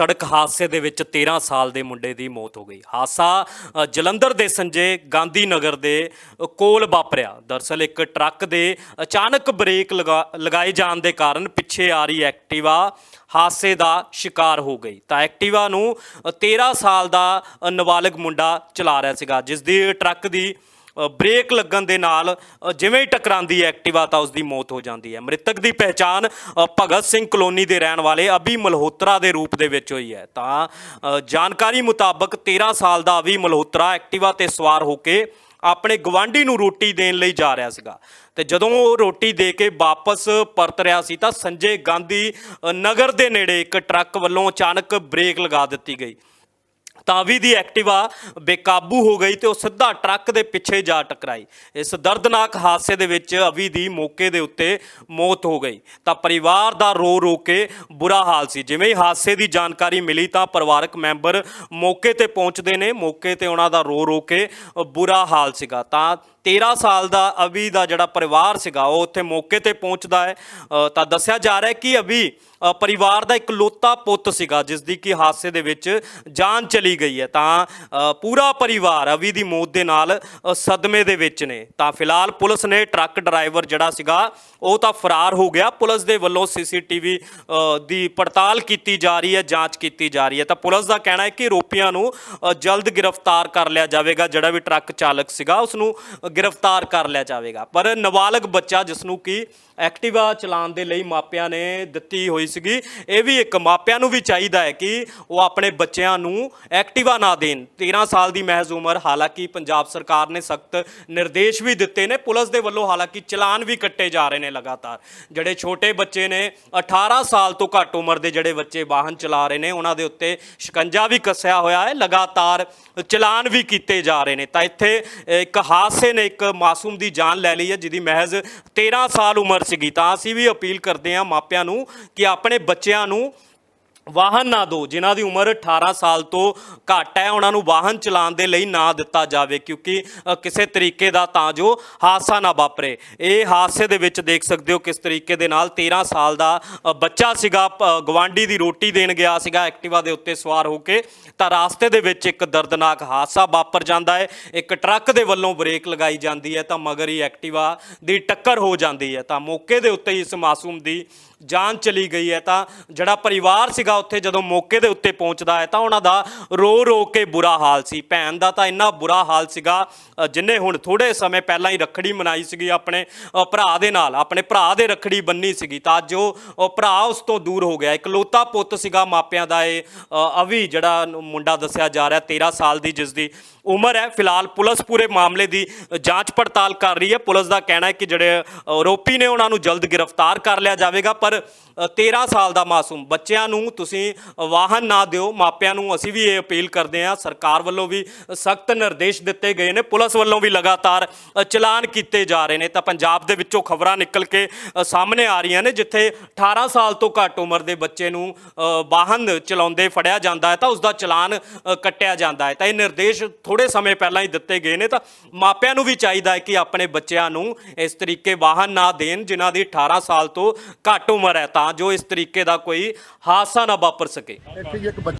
ਸੜਕ ਹਾਦਸੇ ਦੇ ਵਿੱਚ 13 ਸਾਲ ਦੇ ਮੁੰਡੇ ਦੀ ਮੌਤ ਹੋ ਗਈ। ਹਾਦਸਾ ਜਲੰਧਰ ਦੇ ਸੰਜੇ ਗਾਂਧੀ ਨਗਰ ਦੇ ਕੋਲ ਵਾਪਰਿਆ। ਦਰਸਲ ਇੱਕ ਟਰੱਕ ਦੇ ਅਚਾਨਕ ਬ੍ਰੇਕ ਲਗਾ- ਲਗਾਏ ਜਾਣ ਦੇ ਕਾਰਨ ਪਿੱਛੇ ਆ ਰਹੀ ਐਕਟਿਵਾ ਹਾਦਸੇ ਦਾ ਸ਼ਿਕਾਰ ਹੋ ਗਈ। ਤਾਂ ਐਕਟਿਵਾ ਨੂੰ ਅ, 13 ਸਾਲ ਦਾ ਨਾਬਾਲਗ ਮੁੰਡਾ ਚਲਾ ਰਿਹਾ ਸੀਗਾ ਜਿਸ ਦੀ ਟਰੱਕ ਦੀ ਬ੍ਰੇਕ ਲੱਗਣ ਦੇ ਨਾਲ ਜਿਵੇਂ ਹੀ ਟਕਰਾਂਦੀ ਹੈ, ਐਕਟਿਵਾ ਤਾਂ ਉਸ ਦੀ ਮੌਤ ਹੋ ਜਾਂਦੀ ਹੈ। ਮ੍ਰਿਤਕ ਦੀ ਪਹਿਚਾਣ ਭਗਤ ਸਿੰਘ ਕਲੋਨੀ ਦੇ ਰਹਿਣ ਵਾਲੇ ਅਭੀ ਮਲਹੋਤਰਾ ਦੇ ਰੂਪ ਦੇ ਵਿੱਚ ਹੋਈ ਹੈ। ਤਾਂ ਜਾਣਕਾਰੀ ਮੁਤਾਬਕ 13 ਸਾਲ ਦਾ ਅਭੀ ਮਲਹੋਤਰਾ ਐਕਟਿਵਾ ਤੇ ਸਵਾਰ ਹੋ ਕੇ ਆਪਣੇ ਗਵਾਂਢੀ ਨੂੰ ਰੋਟੀ ਦੇਣ ਲਈ ਜਾ ਰਿਹਾ ਸੀਗਾ। ਤੇ ਜਦੋਂ ਉਹ ਰੋਟੀ ਦੇ ਕੇ ਵਾਪਸ ਪਰਤ ਰਿਹਾ ਸੀ ਤਾਂ ਸੰਜੇ ਗਾਂਧੀ ਨਗਰ ਦੇ ਨੇੜੇ ਇੱਕ ਟਰੱਕ ਵੱਲੋਂ ਅਚਾਨਕ ਬ੍ਰੇਕ ਲਗਾ ਦਿੱਤੀ ਗਈ। ਤਾਂ ਵੀ ਦੀ ਐਕਟਿਵਾ ਬੇਕਾਬੂ ਹੋ ਗਈ ਤੇ ਉਹ ਸਿੱਧਾ ਟਰੱਕ ਦੇ ਪਿੱਛੇ ਜਾ ਟਕਰਾਈ। ਇਸ ਦਰਦਨਾਕ ਹਾਦਸੇ ਦੇ ਵਿੱਚ ਅਵੀ ਦੀ ਮੌਕੇ ਦੇ ਉੱਤੇ ਮੌਤ ਹੋ ਗਈ। ਤਾਂ ਪਰਿਵਾਰ ਦਾ ਰੋ ਰੋ ਕੇ ਬੁਰਾ ਹਾਲ ਸੀ। ਜਿਵੇਂ ਹੀ ਹਾਦਸੇ ਦੀ ਜਾਣਕਾਰੀ ਮਿਲੀ ਤਾਂ ਪਰਿਵਾਰਕ ਮੈਂਬਰ ਮੌਕੇ ਤੇ ਪਹੁੰਚਦੇ ਨੇ। ਮੌਕੇ ਤੇ ਉਹਨਾਂ ਦਾ ਰੋ ਰੋ ਕੇ ਬੁਰਾ ਹਾਲ ਸੀਗਾ। ਤਾਂ 13 ਸਾਲ ਦਾ ਅਵੀ ਦਾ ਜਿਹੜਾ ਪਰਿਵਾਰ ਸੀਗਾ, ਉਹ ਉੱਥੇ ਮੌਕੇ ਤੇ ਪਹੁੰਚਦਾ ਹੈ। ਤਾਂ ਦੱਸਿਆ ਜਾ ਰਿਹਾ ਹੈ ਕਿ ਅਵੀ ਪਰਿਵਾਰ ਦਾ ਇਕਲੌਤਾ ਪੁੱਤ ਸੀਗਾ, ਜਿਸ ਦੀ ਕਿ ਹਾਦਸੇ ਦੇ ਵਿੱਚ ਜਾਨ ਚਲੀ ਗਈ ਹੈ। ਤਾਂ ਪੂਰਾ ਪਰਿਵਾਰ ਅਵੀ ਦੀ ਮੌਤ ਦੇ ਨਾਲ ਸਦਮੇ ਦੇ ਵਿੱਚ ਨੇ। ਤਾਂ ਫਿਲਹਾਲ ਪੁਲਿਸ ਨੇ ਟਰੱਕ ਡਰਾਈਵਰ ਜਿਹੜਾ ਸੀਗਾ, ਉਹ ਤਾਂ ਫਰਾਰ ਹੋ ਗਿਆ। ਪੁਲਿਸ ਦੇ ਵੱਲੋਂ ਸੀਸੀਟੀਵੀ ਦੀ ਪੜਤਾਲ ਕੀਤੀ ਜਾ ਰਹੀ ਹੈ, ਜਾਂਚ ਕੀਤੀ ਜਾ ਰਹੀ ਹੈ। ਤਾਂ ਪੁਲਿਸ ਦਾ ਕਹਿਣਾ ਹੈ ਕਿ ਰੋਪੀਆਂ ਨੂੰ ਜਲਦ ਗ੍ਰਿਫਤਾਰ ਕਰ ਲਿਆ ਜਾਵੇਗਾ। ਜਿਹੜਾ ਵੀ ਟਰੱਕ ਚਾਲਕ ਸੀਗਾ ਉਸ ਨੂੰ ਗ੍ਰਿਫਤਾਰ ਕਰ ਲਿਆ ਜਾਵੇਗਾ। ਪਰ ਨਾਬਾਲਗ ਬੱਚਾ ਜਿਸ ਨੂੰ ਕਿ ਐਕਟਿਵਾ ਚਲਾਉਣ ਦੇ ਲਈ ਮਾਪਿਆਂ ਨੇ ਦਿੱਤੀ ਹੋਈ ਸੀਗੀ, ਇਹ ਵੀ ਇੱਕ ਮਾਪਿਆਂ ਨੂੰ ਵੀ ਚਾਹੀਦਾ ਹੈ ਕਿ ਉਹ ਆਪਣੇ ਬੱਚਿਆਂ ਨੂੰ ਐਕਟਿਵਾ ਨਾ ਦੇਣ। 13 ਸਾਲ ਦੀ ਮਹਿਜ਼ ਉਮਰ, ਹਾਲਾਂਕਿ ਪੰਜਾਬ ਸਰਕਾਰ ਨੇ ਸਖਤ ਨਿਰਦੇਸ਼ ਵੀ ਦਿੱਤੇ ਨੇ। ਪੁਲਿਸ ਦੇ ਵੱਲੋਂ ਹਾਲਾਂਕਿ ਚਲਾਨ ਵੀ ਕੱਟੇ ਜਾ ਰਹੇ ਨੇ ਲਗਾਤਾਰ। ਜਿਹੜੇ ਛੋਟੇ ਬੱਚੇ ਨੇ 18 ਸਾਲ ਤੋਂ ਘੱਟ ਉਮਰ ਦੇ ਜਿਹੜੇ ਬੱਚੇ ਵਾਹਨ ਚਲਾ ਰਹੇ ਨੇ, ਉਹਨਾਂ ਦੇ ਉੱਤੇ ਸ਼ਿਕੰਜਾ ਵੀ ਕੱਸਿਆ ਹੋਇਆ ਹੈ। ਲਗਾਤਾਰ ਚਲਾਨ ਵੀ ਕੀਤੇ ਜਾ ਰਹੇ ਨੇ। ਤਾਂ ਇੱਥੇ ਇੱਕ ਹਾਦਸੇ ਨੇ ਇੱਕ ਮਾਸੂਮ ਦੀ ਜਾਨ ਲੈ ਲਈ ਹੈ, ਜਿਹਦੀ ਮਹਿਜ਼ 13 ਸਾਲ ਉਮਰ ਸੀਗੀ। ਤਾਂ ਅਸੀਂ ਵੀ ਅਪੀਲ ਕਰਦੇ ਹਾਂ ਮਾਪਿਆਂ ਨੂੰ ਕਿ ਆਪਣੇ ਬੱਚਿਆਂ ਨੂੰ ਵਾਹਨ ਨਾ ਦਿਓ ਜਿਨ੍ਹਾਂ ਦੀ ਉਮਰ 18 ਸਾਲ ਤੋਂ ਘੱਟ ਹੈ, ਉਹਨਾਂ ਨੂੰ ਵਾਹਨ ਚਲਾਉਣ ਦੇ ਲਈ ਨਾ ਦਿੱਤਾ ਜਾਵੇ, ਕਿਉਂਕਿ ਕਿਸੇ ਤਰੀਕੇ ਦਾ ਤਾਂ ਜੋ ਹਾਦਸਾ ਨਾ ਵਾਪਰੇ। ਇਹ ਹਾਦਸੇ ਦੇ ਵਿੱਚ ਦੇਖ ਸਕਦੇ ਹੋ ਕਿਸ ਤਰੀਕੇ ਦੇ ਨਾਲ 13 ਸਾਲ ਦਾ ਬੱਚਾ ਸੀਗਾ ਪ- ਦੀ ਰੋਟੀ ਦੇਣ ਗਿਆ ਸੀਗਾ, ਐਕਟਿਵਾ ਦੇ ਉੱਤੇ ਸਵਾਰ ਹੋ ਕੇ। ਤਾਂ ਰਾਸਤੇ ਦੇ ਵਿੱਚ ਇੱਕ ਦਰਦਨਾਕ ਹਾਦਸਾ ਵਾਪਰ ਜਾਂਦਾ ਹੈ। ਇੱਕ ਟਰੱਕ ਦੇ ਵੱਲੋਂ ਬ੍ਰੇਕ ਲਗਾਈ ਜਾਂਦੀ ਹੈ, ਤਾਂ ਮਗਰ ਹੀ ਐਕਟਿਵਾ ਦੀ ਟੱਕਰ ਹੋ ਜਾਂਦੀ ਹੈ। ਤਾਂ ਮੌਕੇ ਦੇ ਉੱਤੇ ਇਸ ਮਾਸੂਮ ਦੀ ਜਾਨ ਚਲੀ ਗਈ ਹੈ। ਤਾਂ ਜਿਹੜਾ ਪਰਿਵਾਰ ਸੀਗਾ ਉੱਥੇ ਜਦੋਂ ਮੌਕੇ ਦੇ ਉੱਤੇ ਪਹੁੰਚਦਾ ਹੈ ਤਾਂ ਉਹਨਾਂ ਦਾ ਰੋ ਰੋ ਕੇ ਬੁਰਾ ਹਾਲ ਸੀ। ਭੈਣ ਦਾ ਤਾਂ ਇੰਨਾ ਬੁਰਾ ਹਾਲ ਸੀਗਾ ਅ, ਜਿਨੇ ਹੁਣ ਥੋੜੇ ਸਮੇਂ ਪਹਿਲਾਂ ਹੀ ਰੱਖੜੀ ਮਨਾਈ ਸੀਗੀ ਆਪਣੇ ਭਰਾ ਦੇ ਨਾਲ ਆਪਣੇ ਭਰਾ ਦੇ ਰੱਖੜੀ ਬੰਨੀ ਸੀਗੀ ਤਾਂ ਅੱਜ ਉਹ ਭਰਾ ਉਸ ਤੋਂ ਦੂਰ ਹੋ ਗਿਆ। ਇਕਲੌਤਾ ਪੁੱਤ ਸੀਗਾ ਮਾਪਿਆਂ ਦਾ ਇਹ ਅਵੀ ਜਿਹੜਾ ਮੁੰਡਾ ਦੱਸਿਆ ਜਾ ਰਿਹਾ 13 ਸਾਲ ਦੀ ਜਿਸ ਦੀ ਉਮਰ ਹੈ। ਫਿਲਹਾਲ ਪੁਲਿਸ ਪੂਰੇ ਮਾਮਲੇ ਦੀ ਜਾਂਚ ਪੜਤਾਲ ਕਰ ਰਹੀ ਹੈ। ਪੁਲਿਸ ਦਾ ਕਹਿਣਾ ਹੈ ਕਿ ਜਿਹੜੇ ਆਰੋਪੀ ਨੇ ਉਹਨਾਂ ਨੂੰ ਜਲਦ ਗ੍ਰਿਫਤਾਰ ਕਰ ਲਿਆ ਜਾਵੇਗਾ ਪਰ ਅ, 13 ਸਾਲ ਦਾ ਮਾਸੂਮ ਬੱਚਿਆਂ ਨੂੰ ਤੁਸੀਂ ਵਾਹਨ ਨਾ ਦਿਓ, ਮਾਪਿਆਂ ਨੂੰ ਅਸੀਂ ਵੀ ਇਹ ਅਪੀਲ ਕਰਦੇ ਹਾਂ, ਸਰਕਾਰ ਵੱਲੋਂ ਵੀ ਸਖਤ ਨਿਰਦੇਸ਼ ਦਿੱਤੇ ਗਏ ਨੇ, ਪੁਲਿਸ ਵੱਲੋਂ ਵੀ ਲਗਾਤਾਰ ਚਲਾਨ ਕੀਤੇ ਜਾ ਰਹੇ ਨੇ। ਤਾਂ ਪੰਜਾਬ ਦੇ ਵਿੱਚੋਂ ਖਬਰਾਂ ਨਿਕਲ ਕੇ ਸਾਹਮਣੇ ਆ ਰਹੀਆਂ ਨੇ, ਜਿੱਥੇ 18 ਸਾਲ ਤੋਂ ਘੱਟ ਉਮਰ ਦੇ ਬੱਚੇ ਨੂੰ ਵਾਹਨ ਚਲਾਉਂਦੇ ਫੜਿਆ ਜਾਂਦਾ ਹੈ, ਤਾਂ ਉਸ ਦਾ ਚਲਾਨ ਕੱਟਿਆ ਜਾਂਦਾ ਹੈ। ਤਾਂ ਇਹ ਨਿਰਦੇਸ਼ ਥੋੜੇ ਸਮੇਂ ਪਹਿਲਾਂ ਹੀ ਦਿੱਤੇ ਗਏ ਨੇ, ਤਾਂ ਮਾਪਿਆਂ ਨੂੰ ਵੀ ਚਾਹੀਦਾ ਹੈ ਕਿ ਆਪਣੇ ਬੱਚਿਆਂ ਨੂੰ ਇਸ ਤਰੀਕੇ ਵਾਹਨ ਨਾ ਦੇਣ, ਜਿਨ੍ਹਾਂ ਦੀ 18 ਸਾਲ ਤੋਂ ਘੱਟ ਉਮਰ ਹੈ। ਤਾਂ ਜੋ ਇਸ ਤਰੀਕੇ ਦਾ ਕੋਈ ਹਾਦਸਾ ਨਾ ਵਾਪਰ ਸਕੇ। ਇੱਥੇ ਜੀ ਇੱਕ ਬੱਚਾ